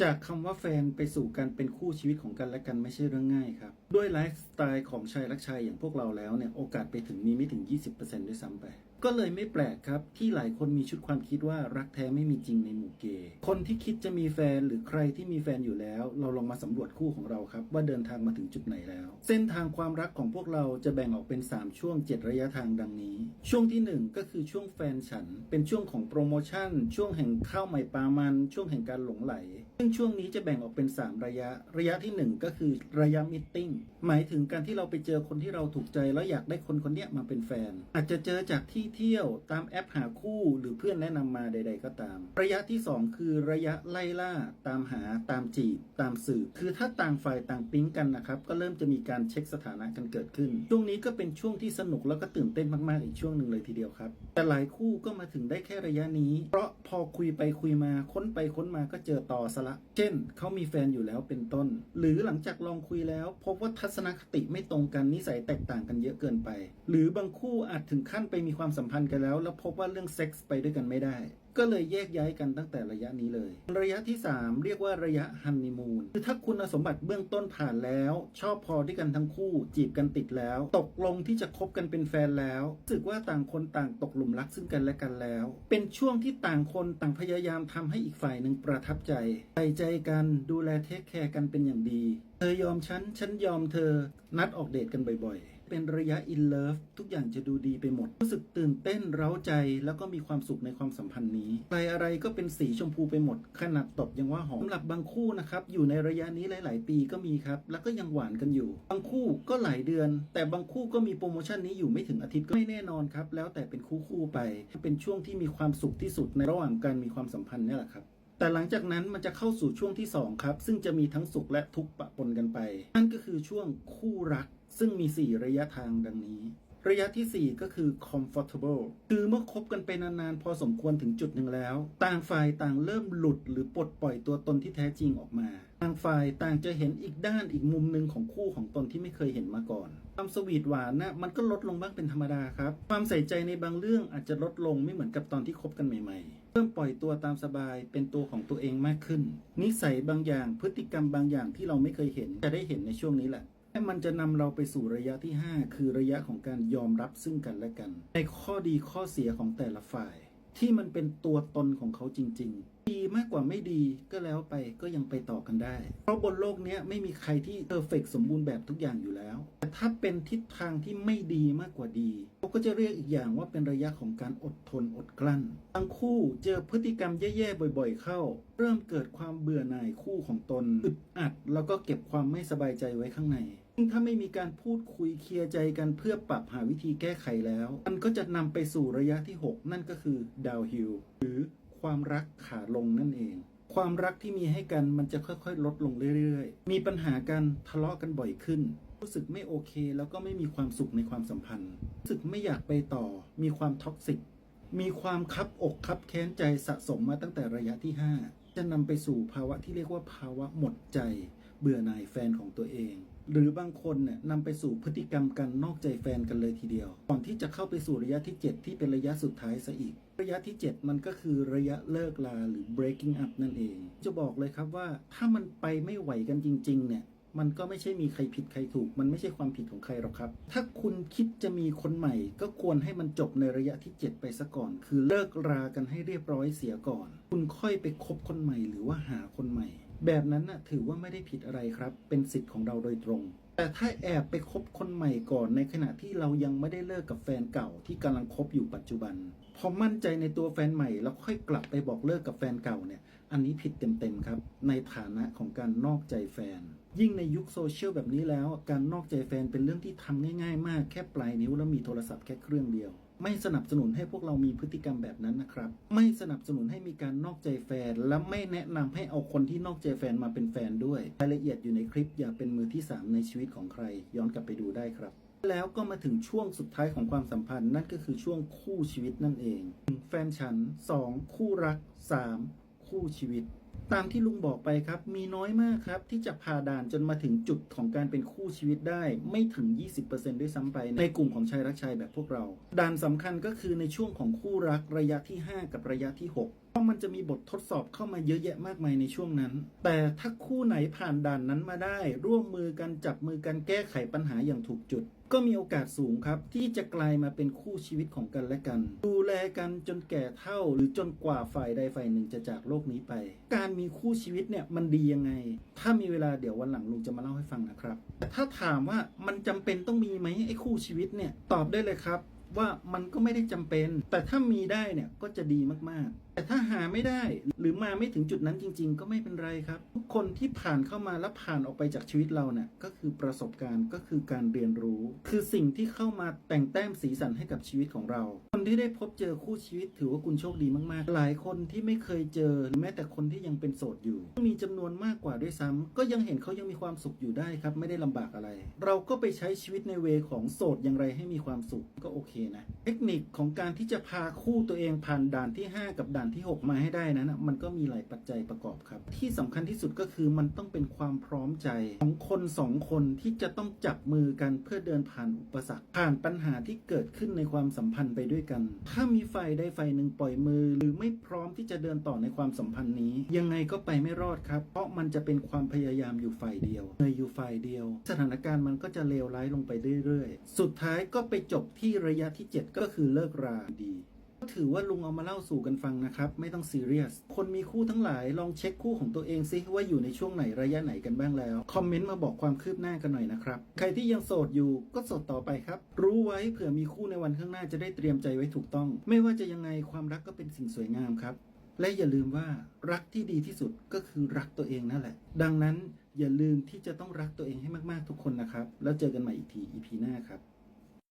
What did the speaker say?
จากคำว่าแฟนไปสู่การเป็นคู่ชีวิตของกันและกันไม่ใช่เรื่องง่ายครับ ด้วยไลฟ์สไตล์ของชายรักชายอย่างพวกเราแล้วเนี่ย โอกาสไปถึงมีไม่ถึง 20%ด้วยซ้ำไป ก็เลยไม่แปลกครับ ที่หลายคนมีชุดความคิดว่ารักแท้ไม่มีจริงในหมู่เกย์คนที่คิดจะมีแฟนหรือใครที่มีแฟนอยู่แล้ว เราลองมาสำรวจคู่ของเราครับ ว่าเดินทางมาถึงจุดไหนแล้ว เส้นทางความรักของพวกเราจะแบ่งออกเป็น 3 ช่วง 7 ระยะทางดังนี้ ช่วงทีหนึ่1 ก็คือช่วงแฟนฉัน เป็นช่วงของโปรโมชั่น ช่วงแห่งข้าวใหม่ปลามัน ช่วงแห่งการหลงไหล ซึ่งช่วงนี้จะแบ่งออกเป็น 3 ระยะ ระยะทีหนึ่1 ก็คือระยะมิทติ้งหมายถึงการที่เราไปเจอคนที่เราถูกใจแล้วอยากได้คนคนนี้มาเป็นแฟน อาจจะเจอจากที่เที่ยวตามแอปหาคู่หรือเพื่อนแนะนำมาใด ๆ ก็ตาม ระยะที่ 2 คือระยะไล่ล่า ตามหาตามจีบ ตามสืบคือถ้าต่างฝ่ายต่างปิ๊งกันนะครับ ก็เริ่มจะมีการเช็คสถานะกันเกิดขึ้น ช่วงนี้ก็เป็นช่วงที่สนุกแล้วก็ตื่นเต้นมากๆอีกช่วงหนึ่งเลยทีเดียวครับ แต่หลายคู่ก็มาถึงได้แค่ระยะนี้ เพราะพอคุยไปคุยมาค้นไปค้นมาก็เจอต่อซะละ เช่นเขามีแฟนอยู่แล้วเป็นต้น หรือหลังจากลองคุยแล้ว พบว่าทัศนคติไม่ตรงกันนิสัยแตกต่างกันเยอะเกินไป หรือบางคู่อาจถึงขั้นไปมีความสัมพันธ์กันแล้ว แล้วพบว่าเรื่องเซ็กส์ไปด้วยกันไม่ได้ ก็เลยแยกย้ายกันตั้งแต่ระยะนี้เลย ระยะที่ 3 เรียกว่าระยะฮันนีมูนคือถ้าคุณสมบัติเบื้องต้นผ่านแล้ว ชอบพอที่กันทั้งคู่จีบกันติดแล้ว ตกลงที่จะคบกันเป็นแฟนแล้วรู้สึกว่าต่างคนต่างตกหลุมรักซึ่งกันและกันแล้ว เป็นช่วงที่ต่างคนต่างพยายามทำให้อีกฝ่ายหนึ่งประทับใจใส่ใจกันดูแลเทคแคร์กันเป็นอย่างดี เธอยอมฉันฉันยอมเธอนัดออกเดทกันบ่อยๆ เป็นระยะอินเลิฟทุกอย่างจะดูดีไปหมด รู้สึกตื่นเต้นเร้าใจแล้วก็มีความสุขในความสัมพันธ์นี้ใครอะไรก็เป็นสีชมพูไปหมด ขนาดตบยังว่าหอมสำหรับบางคู่นะครับอยู่ในระยะนี้หลาย ๆ ปีก็มีครับ แล้วก็ยังหวานกันอยู่ บางคู่ก็หลายเดือน แต่บางคู่ก็มีโปรโมชั่นนี้อยู่ไม่ถึงอาทิตย์ก็ไม่แน่นอนครับแล้วแต่เป็นคู่คู่ไป เป็นช่วงที่มีความสุขที่สุดในระหว่างการมีความสัมพันธ์นี่แหละครับ แต่หลังจากนั้นมันจะเข้าสู่ช่วงที่ 2 ครับ ซึ่งจะมีทั้งสุขและทุกข์ปะปนกันไป นั่นก็คือช่วงคู่รัก ซึ่งมี 4 ระยะทางดังนี้ ระยะทีสี่ 4 ก็คือ comfortable คือเมื่อคบกันไปนานๆ พอสมควรถึงจุดหนึ่งแล้ว ต่างฝ่ายต่างเริ่มหลุดหรือปลดปล่อยตัวตนที่แท้จริงออกมา ต่างฝ่ายต่างจะเห็นอีกด้านอีกมุมหนึ่งของคู่ของตนที่ไม่เคยเห็นมาก่อนความสวีทหวานน่ะมันก็ลดลงบ้างเป็นธรรมดาครับ ความใส่ใจในบางเรื่องอาจจะลดลงไม่เหมือนกับตอนที่คบกันใหม่ๆ เริ่มปล่อยตัวตามสบายเป็นตัวของตัวเองมากขึ้น นิสัยบางอย่างพฤติกรรมบางอย่างที่เราไม่เคยเห็นจะได้เห็นในช่วงนี้แหละและมันจะนำเราไปสู่ระยะที่ 5 คือระยะของการยอมรับซึ่งกันและกัน ในข้อดีข้อเสียของแต่ละฝ่าย ที่มันเป็นตัวตนของเขาจริง ๆ ดีมากกว่าไม่ดีก็แล้วไปก็ยังไปต่อกันได้ เพราะบนโลกนี้ไม่มีใครที่เพอร์เฟกสมบูรณ์แบบทุกอย่างอยู่แล้ว แต่ถ้าเป็นทิศทางที่ไม่ดีมากกว่าดีเขาก็จะเรียกอีกอย่างว่าเป็นระยะของการอดทนอดกลั้นทั้งคู่เจอพฤติกรรมแย่ๆบ่อย ๆ เข้า เริ่มเกิดความเบื่อหน่ายคู่ของตนอึดอัด แล้วก็เก็บความไม่สบายใจไว้ข้างในซึ่งถ้าไม่มีการพูดคุยเคลียร์ใจกันเพื่อปรับหาวิธีแก้ไขแล้ว มันก็จะนำไปสู่ระยะที่ 6 นั่นก็คือดาวฮิลหรือ ความรักขาลงนั่นเอง ความรักที่มีให้กันมันจะค่อยๆ ลดลงเรื่อยๆ มีปัญหากันทะเลาะกันบ่อยขึ้น รู้สึกไม่โอเค แล้วก็ไม่มีความสุขในความสัมพันธ์ รู้สึกไม่อยากไปต่อ มีความท็อกซิก มีความคับอกคับแค้นใจสะสมมาตั้งแต่ระยะที่ 5 จะนำไปสู่ภาวะที่เรียกว่าภาวะหมดใจ เบื่อหน่ายแฟนของตัวเอง หรือบางคนเนี่ยนำไปสู่พฤติกรรมการนอกใจแฟนกันเลยทีเดียว ก่อนที่จะเข้าไปสู่ระยะที่ 7 ที่เป็นระยะสุดท้ายซะอีก ระยะที่ 7 มันก็คือระยะเลิกลาหรือ breaking up นั่นเอง จะบอกเลยครับว่าถ้ามันไปไม่ไหวกันจริง ๆ เนี่ยมันก็ไม่ใช่มีใครผิดใครถูก มันไม่ใช่ความผิดของใครหรอกครับ ถ้าคุณคิดจะมีคนใหม่ ก็ควรให้มันจบในระยะที่ 7 ไปซะก่อน คือเลิกรากันให้เรียบร้อยเสียก่อน คุณค่อยไปคบคนใหม่หรือว่าหาคนใหม่ แบบนั้นน่ะถือว่าไม่ได้ผิดอะไรครับ เป็นสิทธิ์ของเราโดยตรง แต่ถ้าแอบไปคบคนใหม่ก่อนในขณะที่เรายังไม่ได้เลิกกับแฟนเก่าที่กำลังคบอยู่ปัจจุบัน พอมั่นใจในตัวแฟนใหม่ แล้วค่อยกลับไปบอกเลิกกับแฟนเก่าเนี่ย อันนี้ผิดเต็มๆครับ ในฐานะของการนอกใจแฟน ยิ่งในยุคโซเชียลแบบนี้แล้ว การนอกใจแฟนเป็นเรื่องที่ทำง่าย ๆ มาก แค่ปลายนิ้วแล้วมีโทรศัพท์แค่เครื่องเดียว ไม่สนับสนุนให้พวกเรามีพฤติกรรมแบบนั้นนะครับ ไม่สนับสนุนให้มีการนอกใจแฟน และไม่แนะนำให้เอาคนที่นอกใจแฟนมาเป็นแฟนด้วยรายละเอียดอยู่ในคลิปอย่าเป็นมือที่ 3 ในชีวิตของใคร ย้อนกลับไปดูได้ครับแล้วก็มาถึงช่วงสุดท้ายของความสัมพันธ์นั่นก็คือช่วงคู่ชีวิตนั่นเอง แฟนฉัน 2 คู่รัก 3 คู่ชีวิต ตามที่ลุงบอกไปครับ มีน้อยมากครับ ที่จะผ่าด่านจนมาถึงจุดของการเป็นคู่ชีวิตได้ ไม่ถึง 20%ด้วยซ้ำไป ในกลุ่มของชายรักชายแบบพวกเรา ด่านสำคัญก็คือในช่วงของคู่รักระยะที่ 5 กับระยะที่6เพราะมันจะมีบททดสอบเข้ามาเยอะแยะมากมายในช่วงนั้น แต่ถ้าคู่ไหนผ่านด่านนั้นมาได้ ร่วมมือกันจับมือกันแก้ไขปัญหาอย่างถูกจุด ก็มีโอกาสสูงครับ ที่จะกลายมาเป็นคู่ชีวิตของกันและกัน ดูแลกันจนแก่เท่า หรือจนกว่าฝ่ายใดฝ่ายหนึ่งจะจากโลกนี้ไป การมีคู่ชีวิตเนี่ยมันดียังไง ถ้ามีเวลาเดี๋ยววันหลังลุงจะมาเล่าให้ฟังนะครับแต่ถ้าถามว่ามันจำเป็นต้องมีไหมไอ้คู่ชีวิตเนี่ยตอบได้เลยครับ ว่ามันก็ไม่ได้จำเป็น แต่ถ้ามีได้เนี่ยก็จะดีมากๆ แต่ถ้าหาไม่ได้หรือมาไม่ถึงจุดนั้นจริง ๆ ก็ไม่เป็นไรครับ ทุกคนที่ผ่านเข้ามาและผ่านออกไปจากชีวิตเราเนี่ยก็คือประสบการณ์ก็คือการเรียนรู้ คือสิ่งที่เข้ามาแต่งแต้มสีสันให้กับชีวิตของเรา ที่ได้พบเจอคู่ชีวิตถือว่าคุณโชคดีมากๆ หลายคนที่ไม่เคยเจอแม้แต่คนที่ยังเป็นโสดอยู่ มีจำนวนมากกว่าด้วยซ้ำก็ยังเห็นเขายังมีความสุขอยู่ได้ครับไม่ได้ลำบากอะไร เราก็ไปใช้ชีวิตในเวของโสดอย่างไรให้มีความสุขก็โอเคนะ เทคนิคของการที่จะพาคู่ตัวเองผ่านด่านที่ 5 กับด่านที่ 6 มาให้ได้นั้นนะมันก็มีหลายปัจจัยประกอบครับ ที่สำคัญที่สุดก็คือมันต้องเป็นความพร้อมใจของคนสองคนที่จะต้องจับมือกันเพื่อเดินผ่านอุปสรรคผ่านปัญหาที่เกิดขึ้นในความสัมพันธ์ไปด้วยกันถ้ามีฝ่ายใดฝ่ายหนึ่งปล่อยมือ หรือไม่พร้อมที่จะเดินต่อในความสัมพันธ์นี้ ยังไงก็ไปไม่รอดครับ เพราะมันจะเป็นความพยายามอยู่ฝ่ายเดียวเนยอยู่ฝ่ายเดียว สถานการณ์มันก็จะเลวร้ายลงไปเรื่อยๆ สุดท้ายก็ไปจบที่ระยะที่ 7 ก็คือเลิกราดี ถือว่าลุงเอามาเล่าสู่กันฟังนะครับ ไม่ต้องซีเรียส คนมีคู่ทั้งหลายลองเช็คคู่ของตัวเองซิว่าอยู่ในช่วงไหนระยะไหนกันบ้างแล้ว คอมเมนต์มาบอกความคืบหน้ากันหน่อยนะครับ ใครที่ยังโสดอยู่ก็โสดต่อไปครับ รู้ไว้เผื่อมีคู่ในวันข้างหน้าจะได้เตรียมใจไว้ถูกต้อง ไม่ว่าจะยังไงความรักก็เป็นสิ่งสวยงามครับ และอย่าลืมว่ารักที่ดีที่สุดก็คือรักตัวเองนั่นแหละ ดังนั้นอย่าลืมที่จะต้องรักตัวเองให้มากๆทุกคนนะครับ แล้วเจอกันใหม่อีกที EP หน้าครับ